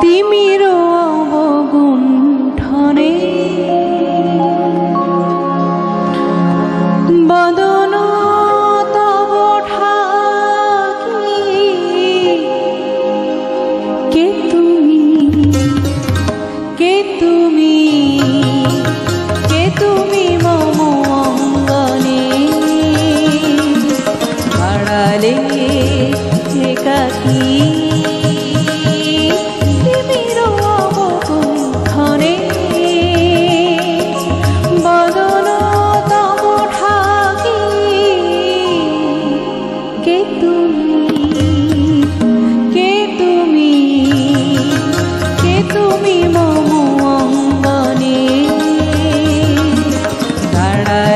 Dime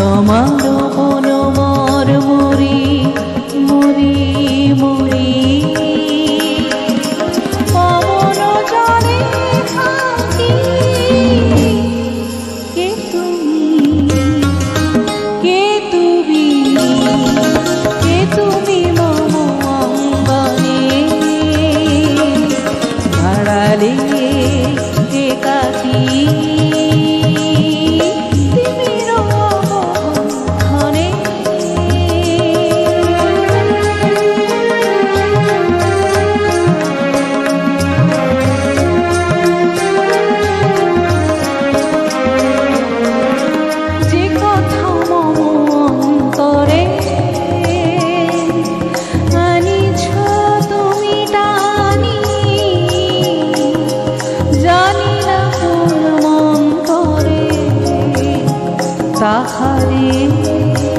তোমার অনুমর মরি মরি মরি পবন জলে থাকি কে তুমি? কে তুমি? কে তুমি মম অম্বনে? দাঁড়ালে একাকী রাখারে